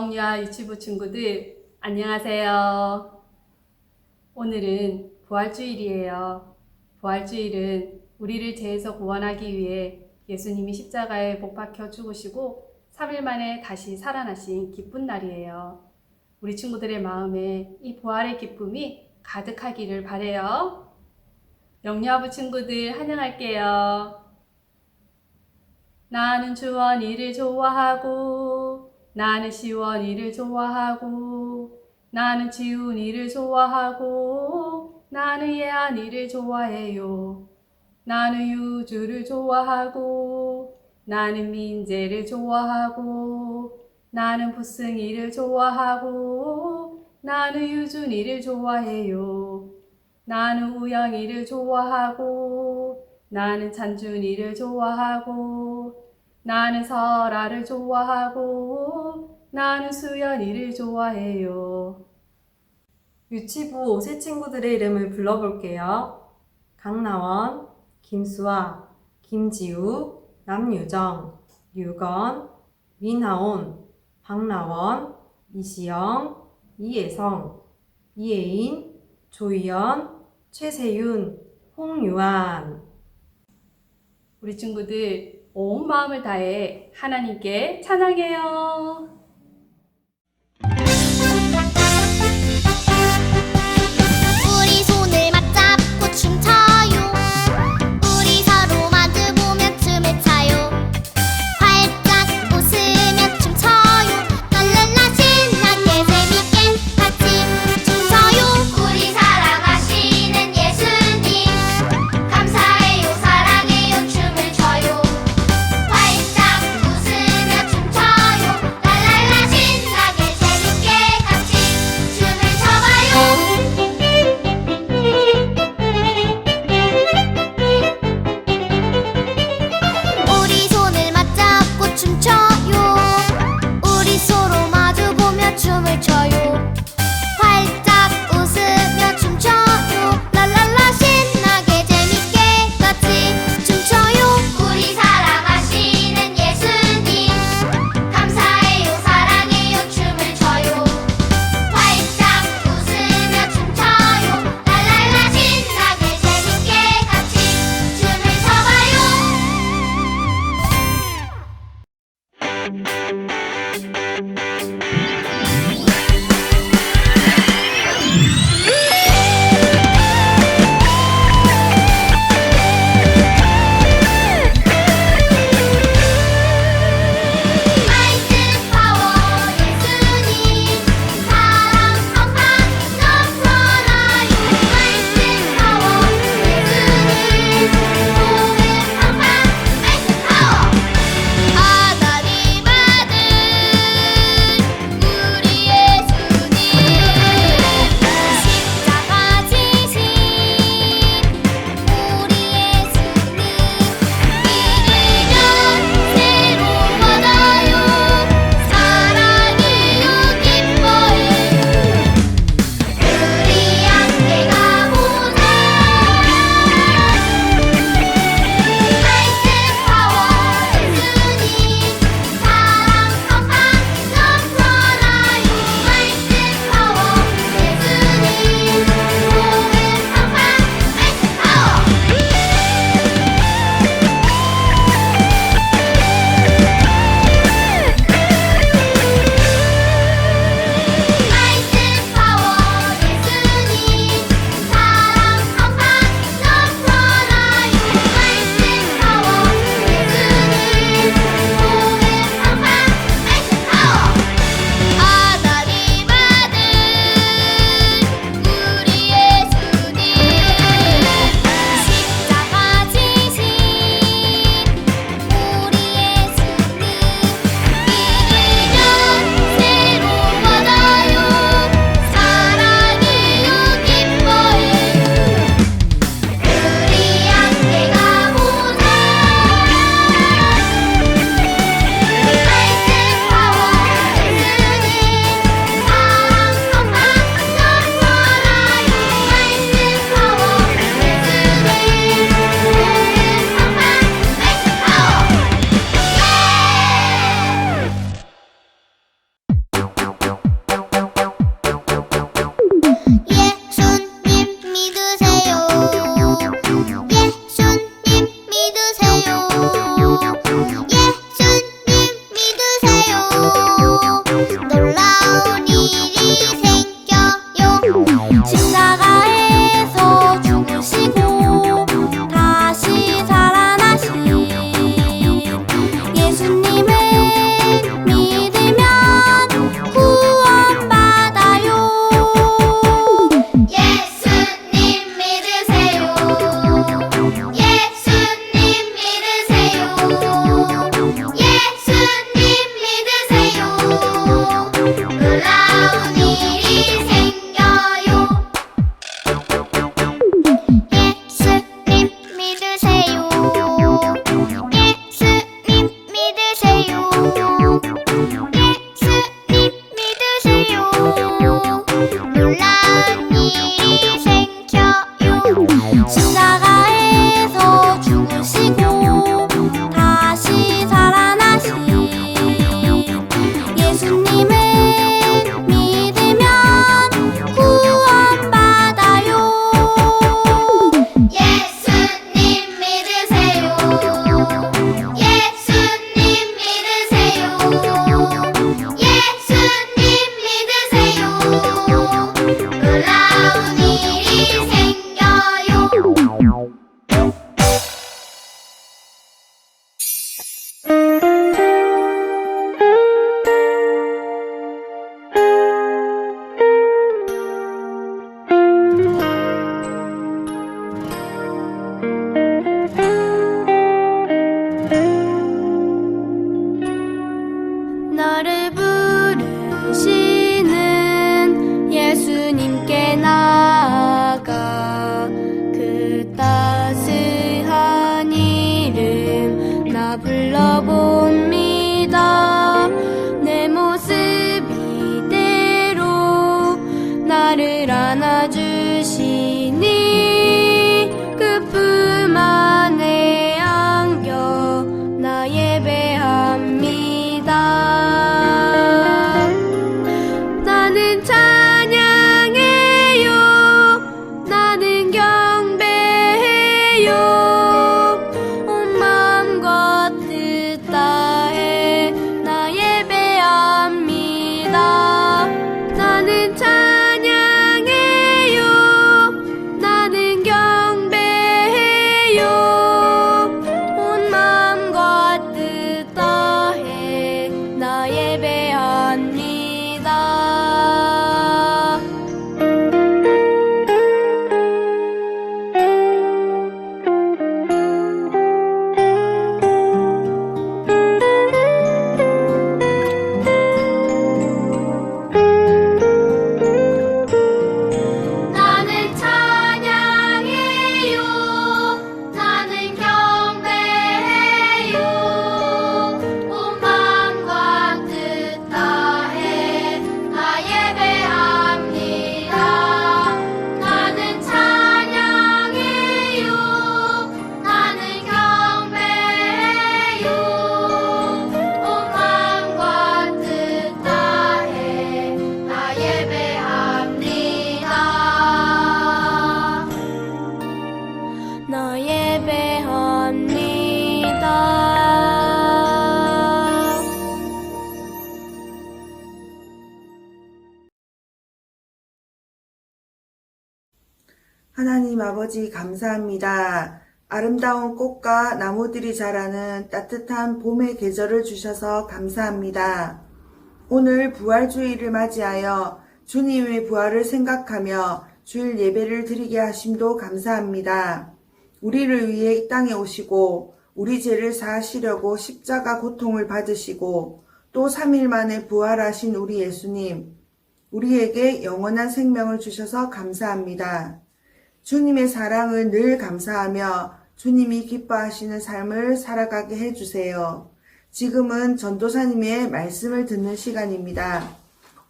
영유아 유치부 친구들 안녕하세요. 오늘은 부활주일이에요. 부활주일은 우리를 죄에서 구원하기 위해 예수님이 십자가에 못 박혀 죽으시고 3일 만에 다시 살아나신 기쁜 날이에요. 우리 친구들의 마음에 이 부활의 기쁨이 가득하기를 바래요. 영유아부 친구들 환영할게요. 나는 주원 이를 좋아하고 나는 시원 이를 좋아하고 나는 지훈이를 좋아하고 나는 예안이를 좋아해요. 나는 유주를 좋아하고 나는 민재를 좋아하고 나는 부승이를 좋아하고 나는 유준이를 좋아해요. 나는 우영이를 좋아하고 나는 찬준이를 좋아하고 나는 설아를 좋아하고 나는 수연이를 좋아해요. 유치부 5세 친구들의 이름을 불러볼게요. 강나원, 김수아, 김지우, 남유정, 류건, 민하온, 박나원, 이시영, 이예성, 이예인, 조희연, 최세윤, 홍유한. 우리 친구들 온 마음을 다해 하나님께 찬양해요. 나를 안아주시니 그 품 안에 하나님 아버지 감사합니다. 아름다운 꽃과 나무들이 자라는 따뜻한 봄의 계절을 주셔서 감사합니다. 오늘 부활주의를 맞이하여 주님의 부활을 생각하며 주일 예배를 드리게 하심도 감사합니다. 우리를 위해 이 땅에 오시고 우리 죄를 사하시려고 십자가 고통을 받으시고 또 3일 만에 부활하신 우리 예수님, 우리에게 영원한 생명을 주셔서 감사합니다. 주님의 사랑을 늘 감사하며 주님이 기뻐하시는 삶을 살아가게 해주세요. 지금은 전도사님의 말씀을 듣는 시간입니다.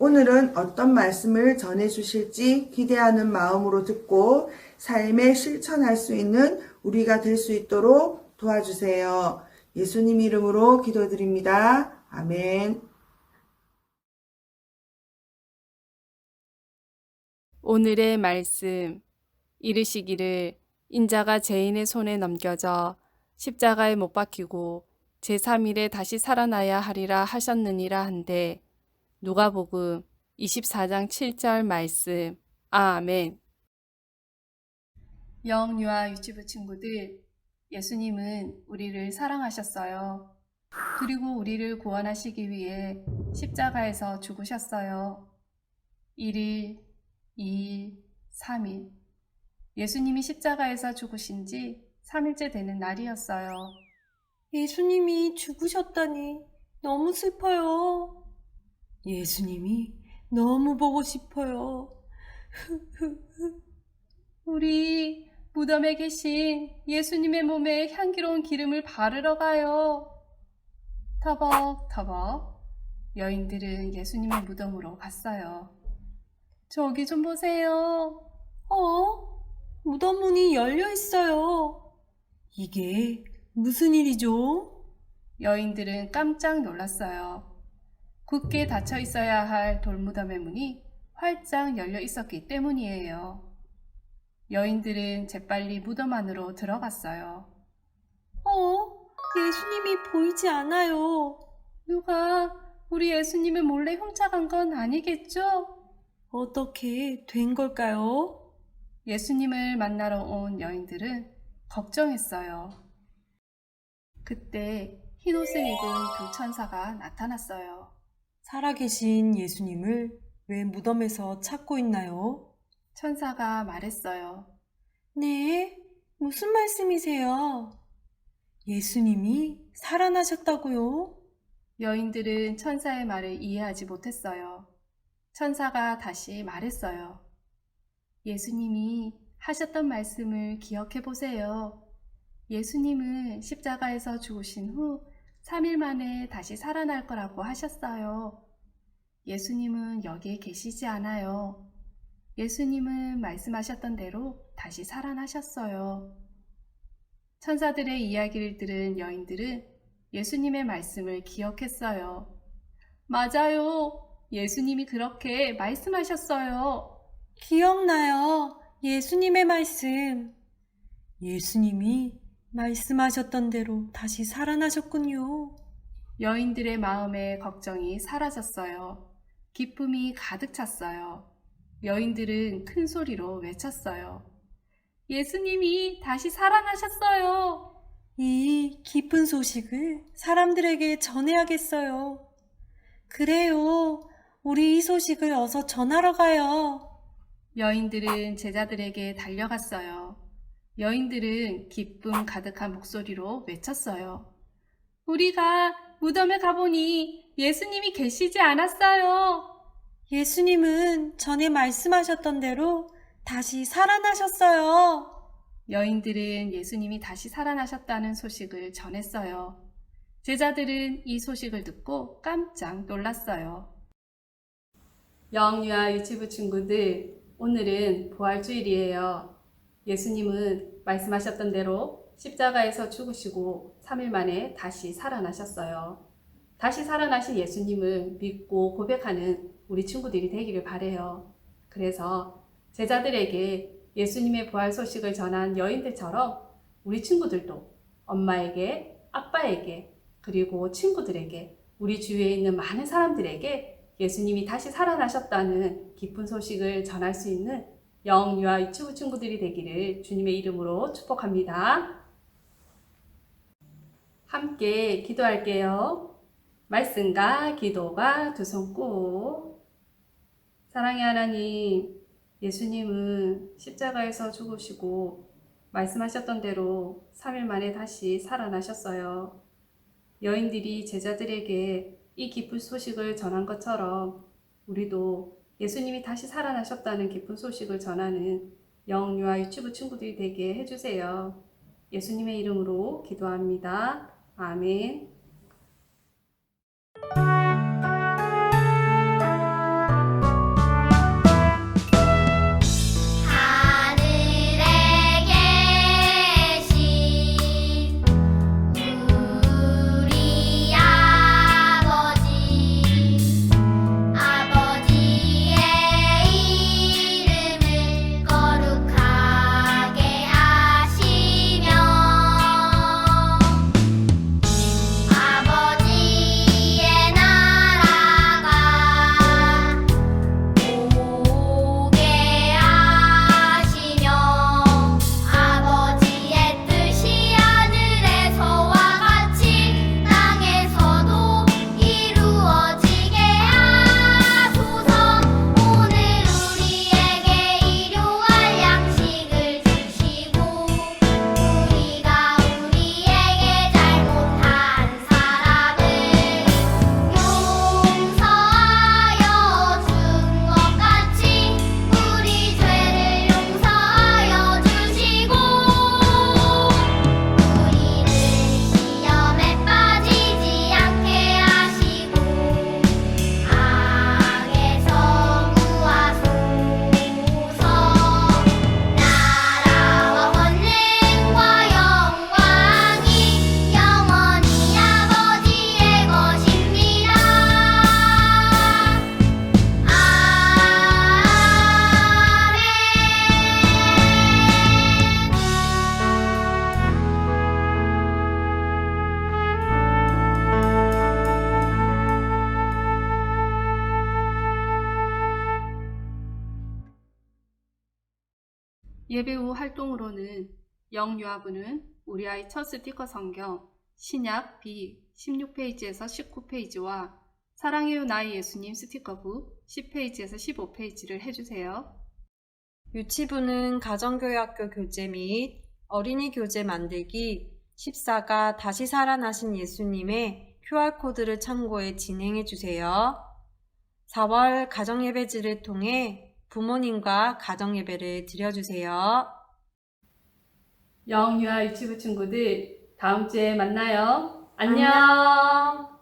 오늘은 어떤 말씀을 전해 주실지 기대하는 마음으로 듣고 삶에 실천할 수 있는 우리가 될 수 있도록 도와주세요. 예수님 이름으로 기도드립니다. 아멘. 오늘의 말씀 이르시기를 인자가 죄인의 손에 넘겨져 십자가에 못 박히고 제3일에 다시 살아나야 하리라 하셨느니라 한데 누가복음 24장 7절 말씀 아멘 영유아 유치부 친구들 예수님은 우리를 사랑하셨어요. 그리고 우리를 구원하시기 위해 십자가에서 죽으셨어요. 1일, 2일, 3일. 예수님이 십자가에서 죽으신 지 3일째 되는 날이었어요. 예수님이 죽으셨다니 너무 슬퍼요. 예수님이 너무 보고 싶어요. 우리 무덤에 계신 예수님의 몸에 향기로운 기름을 바르러 가요. 터벅터벅 여인들은 예수님의 무덤으로 갔어요. 저기 좀 보세요. 어? 무덤 문이 열려 있어요. 이게 무슨 일이죠? 여인들은 깜짝 놀랐어요. 굳게 닫혀 있어야 할 돌무덤의 문이 활짝 열려 있었기 때문이에요. 여인들은 재빨리 무덤 안으로 들어갔어요. 어? 예수님이 보이지 않아요. 누가 우리 예수님을 몰래 훔쳐간 건 아니겠죠? 어떻게 된 걸까요? 예수님을 만나러 온 여인들은 걱정했어요. 그때 흰 옷을 입은 두 천사가 나타났어요. 살아계신 예수님을 왜 무덤에서 찾고 있나요? 천사가 말했어요. 네, 무슨 말씀이세요? 예수님이 살아나셨다고요? 여인들은 천사의 말을 이해하지 못했어요. 천사가 다시 말했어요. 예수님이 하셨던 말씀을 기억해 보세요. 예수님은 십자가에서 죽으신 후 3일 만에 다시 살아날 거라고 하셨어요. 예수님은 여기에 계시지 않아요. 예수님은 말씀하셨던 대로 다시 살아나셨어요. 천사들의 이야기를 들은 여인들은 예수님의 말씀을 기억했어요. 맞아요. 예수님이 그렇게 말씀하셨어요. 기억나요. 예수님의 말씀. 예수님이 말씀하셨던 대로 다시 살아나셨군요. 여인들의 마음의 걱정이 사라졌어요. 기쁨이 가득 찼어요. 여인들은 큰 소리로 외쳤어요. 예수님이 다시 살아나셨어요. 이 기쁜 소식을 사람들에게 전해야겠어요. 그래요. 우리 이 소식을 어서 전하러 가요. 여인들은 제자들에게 달려갔어요. 여인들은 기쁨 가득한 목소리로 외쳤어요. 우리가 무덤에 가보니 예수님이 계시지 않았어요. 예수님은 전에 말씀하셨던 대로 다시 살아나셨어요. 여인들은 예수님이 다시 살아나셨다는 소식을 전했어요. 제자들은 이 소식을 듣고 깜짝 놀랐어요. 영유아 유치부 친구들, 오늘은 부활주일이에요. 예수님은 말씀하셨던 대로 십자가에서 죽으시고 3일 만에 다시 살아나셨어요. 다시 살아나신 예수님을 믿고 고백하는 우리 친구들이 되기를 바래요. 그래서 제자들에게 예수님의 부활 소식을 전한 여인들처럼 우리 친구들도 엄마에게, 아빠에게, 그리고 친구들에게, 우리 주위에 있는 많은 사람들에게 예수님이 다시 살아나셨다는 기쁜 소식을 전할 수 있는 영유아 유치부 친구들이 되기를 주님의 이름으로 축복합니다. 함께 기도할게요. 말씀과 기도가 두 손 꼭. 사랑의 하나님, 예수님은 십자가에서 죽으시고 말씀하셨던 대로 3일 만에 다시 살아나셨어요. 여인들이 제자들에게 이 기쁜 소식을 전한 것처럼 우리도 예수님이 다시 살아나셨다는 기쁜 소식을 전하는 영유아 유치부 친구들이 되게 해주세요. 예수님의 이름으로 기도합니다. 아멘. 예배 후 활동으로는 영유아부는 우리 아이 첫 스티커 성경 신약 B 16페이지에서 19페이지와 사랑해요 나의 예수님 스티커부 10페이지에서 15페이지를 해주세요. 유치부는 가정교육학교 교재 및 어린이 교재 만들기 14가 다시 살아나신 예수님의 QR코드를 참고해 진행해 주세요. 4월 가정예배지를 통해 부모님과 가정 예배를 드려주세요. 영유아 유치부 친구들 다음 주에 만나요. 안녕.